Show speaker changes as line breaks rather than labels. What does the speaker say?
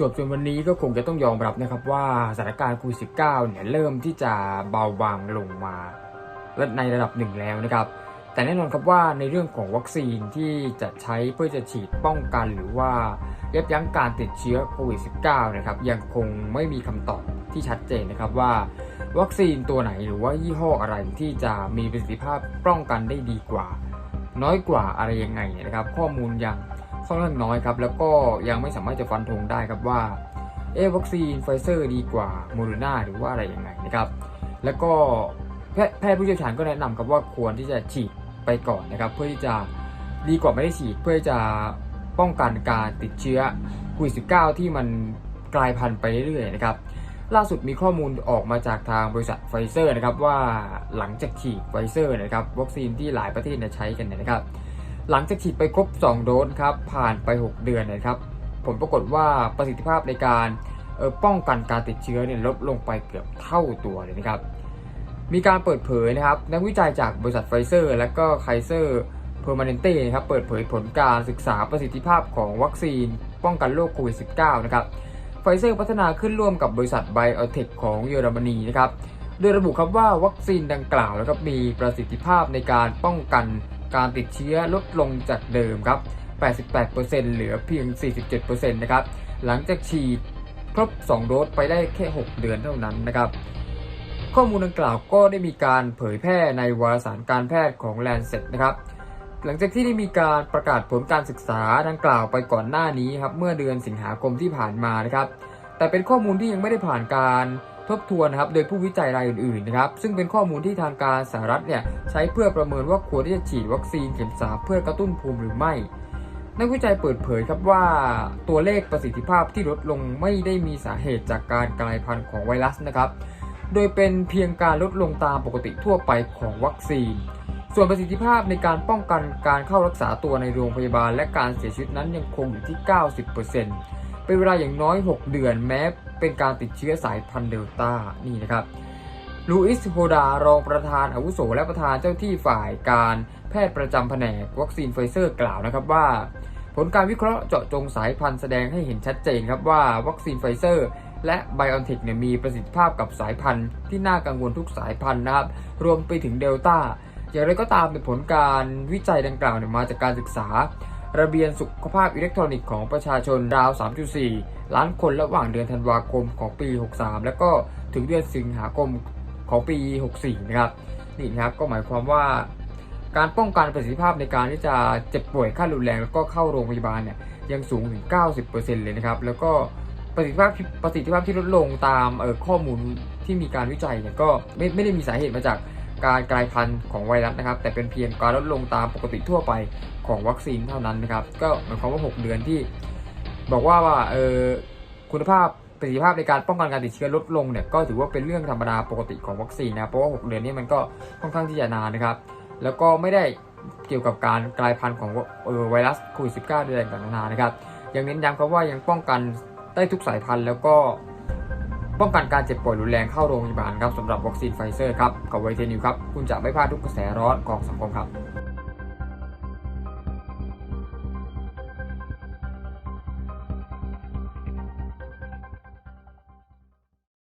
จบจนวันนี้ก็คงจะต้องยอมรับนะครับว่าสถานการณ์โควิด19เนี่ยเริ่มที่จะเบาบางลงมาและในระดับหนึ่งแล้วนะครับ แต่แน่นอนครับว่าในเรื่องของวัคซีนที่จะใช้เพื่อจะฉีดป้องกันหรือว่ายับยั้งการติดเชื้อโควิด -19 นะครับยังคงไม่มีคำตอบที่ชัดเจนนะครับว่า วัคซีนตัวไหนหรือว่ายี่ห้ออะไรที่จะมีประสิทธิภาพป้องกันได้ดีกว่า น้อยกว่าอะไรยังไงนะครับ ข้อมูลยัง ค่อนข้างน้อยครับ แล้วก็ยังไม่สามารถจะฟันธงได้ครับว่าเอวัคซีนไฟเซอร์ดีกว่าโมเดอร์นาหรือว่าอะไรยังไงนะครับ แล้วก็แพทย์ผู้เชี่ยวชาญก็แนะนำครับว่าควรที่จะฉีดไปก่อนนะครับ เพื่อที่จะดีกว่าไม่ได้ฉีดเพื่อจะป้องกันการติดเชื้อโควิด -19 ที่มันกลายพันธุ์ไปเรื่อยๆนะครับ ล่าสุดมีข้อมูลออกมาจากทางบริษัทไฟเซอร์นะครับว่าหลังจากฉีดไฟเซอร์นะครับวัคซีนที่หลายประเทศใช้กันนะครับ หลังจากฉีดไปครบ 2 โดสครับผ่านไป 6 เดือนนะครับผลปรากฏว่าประสิทธิภาพในการป้องกันการติดเชื้อเนี่ยลดลงไปเกือบเท่าตัวเลยนะครับ มีการเปิดเผยนะครับนักวิจัยจากบริษัทไฟเซอร์ และก็ไคเซอร์เพอร์มาเนเต้นะครับเปิดเผยผลการศึกษาประสิทธิภาพของวัคซีนป้องกันโรคโควิด -19 นะครับไฟเซอร์พัฒนาขึ้นร่วมกับบริษัทไบโอเทคของเยอรมนีนะครับ โดยระบุครับว่าวัคซีนดังกล่าวนะครับมีประสิทธิภาพในการป้องกัน การติดเชื้อลดลงจากเดิมครับ 88%เหลือเพียง 47%นะครับ หลังจากฉีดครบ 2 โดสไปได้แค่ 6 เดือนเท่านั้นนะครับ ข้อมูลดังกล่าวก็ได้มีการเผยแพร่ในวารสารการแพทย์ของ Lancet นะครับ หลังจากที่ได้มีการประกาศผลการศึกษาดังกล่าวไปก่อนหน้านี้ครับ เมื่อเดือนสิงหาคมที่ผ่านมานะครับ แต่เป็นข้อมูลที่ยังไม่ได้ผ่านการ ทบทวนนะครับโดยผู้วิจัยรายอื่นๆนะครับซึ่งเป็นข้อมูลที่ทางการสหรัฐเนี่ยใช้เพื่อประเมินว่าควรที่จะฉีดวัคซีนเข็มสามเพื่อกระตุ้นภูมิหรือไม่ นักวิจัยเปิดเผยครับว่าตัวเลขประสิทธิภาพที่ลดลงไม่ได้มีสาเหตุจากการกลายพันธุ์ของไวรัสนะครับ โดยเป็นเพียงการลดลงตามปกติทั่วไปของวัคซีน ส่วนประสิทธิภาพในการป้องกันการเข้ารักษาตัวในโรงพยาบาล และการเสียชีวิตนั้นยังคงอยู่ที่ 90% เป็นเวลาอย่างน้อย 6 เดือนแม้เป็นการติดเชื้อสายพันธุ์เดลต้านี่นะครับลูอิสโฮดารองประธานอาวุโสและประธานเจ้าที่ฝ่ายการแพทย์ประจำแผนกวัคซีนไฟเซอร์กล่าวนะครับว่า ผลการวิเคราะห์เจาะจงสายพันธุ์แสดงให้เห็นชัดเจนครับว่าวัคซีนไฟเซอร์และไบออนเทคเนี่ยมีประสิทธิภาพกับสายพันธุ์ที่น่ากังวลทุกสายพันธุ์นะครับ รวมไปถึงเดลต้าอย่างไรก็ตามเป็นผลการวิจัยดังกล่าวเนี่ยมาจากการศึกษา ระเบียนสุขภาพอิเล็กทรอนิกส์ของประชาชนราว 3.4 ล้านคนระหว่างเดือนธันวาคมของปี 63 แล้วก็ถึงเดือนสิงหาคมของปี 64 นะครับนี่นะครับก็หมายความว่า การป้องกันประสิทธิภาพในการที่จะเจ็บป่วยขั้นรุนแรง แล้วก็เข้าโรงพยาบาลเนี่ยยังสูงถึง 90%เลยนะครับ แล้วก็ประสิทธิภาพประสิทธิภาพที่ลดลงตามออข้อมูลที่มีการวิจัยเนี่ยก็ไม่ไม่ได้มีสาเหตุมาจาก การกลายพันธุ์ของไวรัสนะครับ แต่เป็นเพียงการลดลงตามปกติทั่วไปของวัคซีนเท่านั้นนะครับ ก็หมายความว่า 6 เดือนที่ บอกว่าว่าเออคุณภาพประสิทธิภาพในการป้องกันการติดเชื้อลดลงเนี่ยก็ถือว่าเป็นเรื่องธรรมดาปกติของวัคซีนนะเพราะว่า 6 เดือนนี้มันก็ค่อนข้างที่จะนานนะครับ แล้วก็ไม่ได้เกี่ยวกับการกลายพันธุ์ของออไวรัสโควิด -19 ใดๆต่างๆนานานะครับยังเน้นย้ำครับว่ายังป้องกันได้ทุกสายพันธุ์แล้วก็ ป้องกันการเจ็บป่วยรุนแรงเข้าโรงพยาบาลครับสำหรับวัคซีนไฟเซอร์ครับกับไวเทนิวครับคุณจะไม่พลาดทุกกระแสร้อนของสังคมครับ